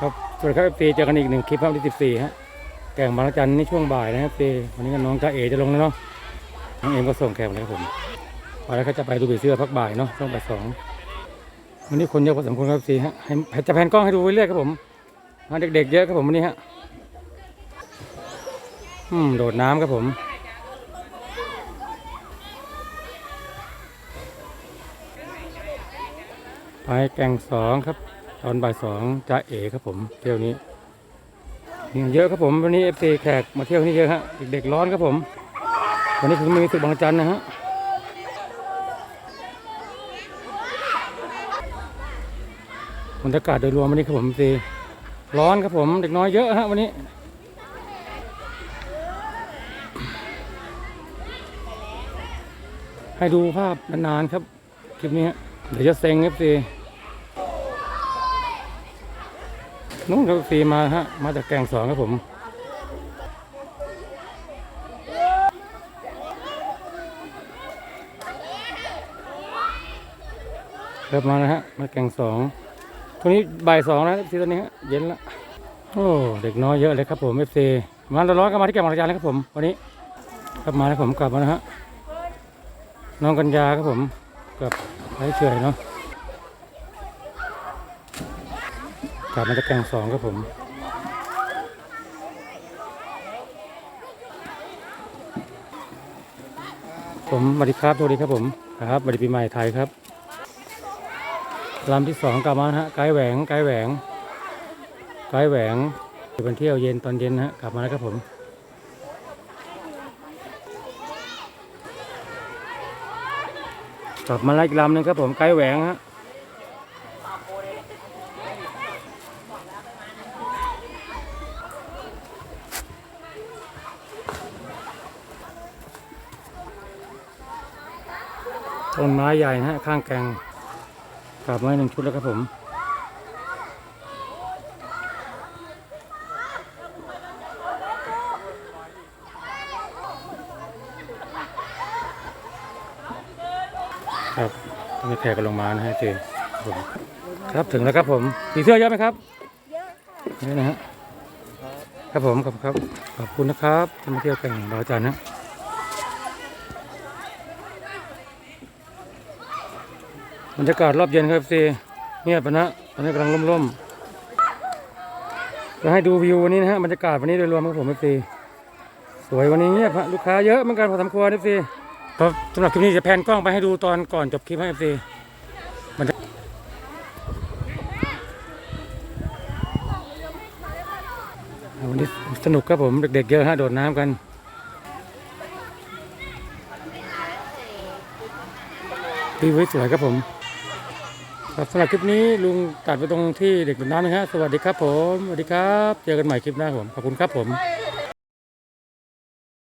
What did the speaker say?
ครับสวัสดีครับเอฟซีเจอกันอีกหนึ่งคลิปครับวันที่สิบสี่ฮะแก่งบางระจันนี่ช่วงบ่ายนะครับเอวันนี้ก็น้องจ้าเอจะลงแล้วเนาะน้องเอ็มก็ส่งแขกมาแล้วครับผมวันนี้เขาจะไปดูผีเสื้อพักบ่ายเนาะช่วงบ่ายสองวันนี้คนเยอะพอสมควรครับเอฟซีฮะให้จะแพนกล้องให้ดูไปเรื่อยครับผมมาเด็กๆเยอะครับผมวันนี้ฮะอืมโดดน้ำครับผมไปแก่งสองครับ ตอนบ่ายสองจะเอ๋ครับผมเที่ยวนี้เยอะครับผมวันนี้เอฟซีแขกมาเที่ยวนี่เยอะฮะเด็กๆร้อนครับผม วันนี้คือมีสึกบางจันนะฮะบรรยากาศโดยรวมวันนี้ครับผมเอฟซีร้อนครับผมเด็กน้อยเยอะฮะวันนี้ให้ดูภาพนานๆครับคลิปนี้เดี๋ยวจะเซ็งเอฟซี นู้นครับฟรีมาฮะ มาจากแกงสองครับผมเริ่มาแล้วฮะ มาแกงสองตรงนี้บ่ายสองแล้วทีตอนนี้ฮะ เย็นละโอ้ เด็กน้อยเยอะเลยครับผมเอฟซีมาร้อนๆก็มาที่แกงบางระจันแล้วครับผม วันนี้ กลับมาแล้วผมกลับมาแล้วฮะ น้องกัญญาครับผม กับไอ้เฉยเนาะ ก ลับมาจากแกงสองครับผมผมสวัสดีครับสวัสดีครับผมครับสวัสดีปีใหม่ไทยครับลำที่สองกลับมาฮะไกด์แหวงไกด์แหวงไกด์แหวงเป็นเที่ยวเย็นตอนเย็นนะฮะกลับมาแล้วครับผมกลับมาแล้วอีกลำหนึ่งครับผมไกด์แหวงฮะ ต้นไม้ใหญ่นะฮะข้างแกงกลับมาหนึ่งชุดแล้วครับผมครับตอนนี้แขกก็ลงมานะฮะเจครับผมครับถึงแล้วครับผมสีเสื้อเยอะไหมครับเยอะค่ะเยอะนะฮะครับผมขอบคุณครับขอบคุณนะครับที่มาเที่ยวแก่งบางระจันนะ บรรยากาศรอบเย็นครับซีเงียบนะตอนนี้กำลังร่มๆจะให้ดูวิววันนี้นะฮะบรรยากาศวันนี้โดยรวมครับผมเอฟซีสวยวันนี้เงียบฮะลูกค้าเยอะเหมือนกันพอสมควรเอฟซีครับสำหรับคลิปนี้จะแพนกล้องไปให้ดูตอนก่อนจบคลิปให้เอฟซีวันนี้สนุกครับผมเด็กๆเยอะฮะโดดน้ำกันวิวสวยครับผม ครับสำหรับคลิปนี้ลุงตัดไปตรงที่เด็กดดน้ำนะฮะสวัสดีครับผมสวัสดีครับ เจอกันใหม่คลิปหน้าผมขอบคุณครับผม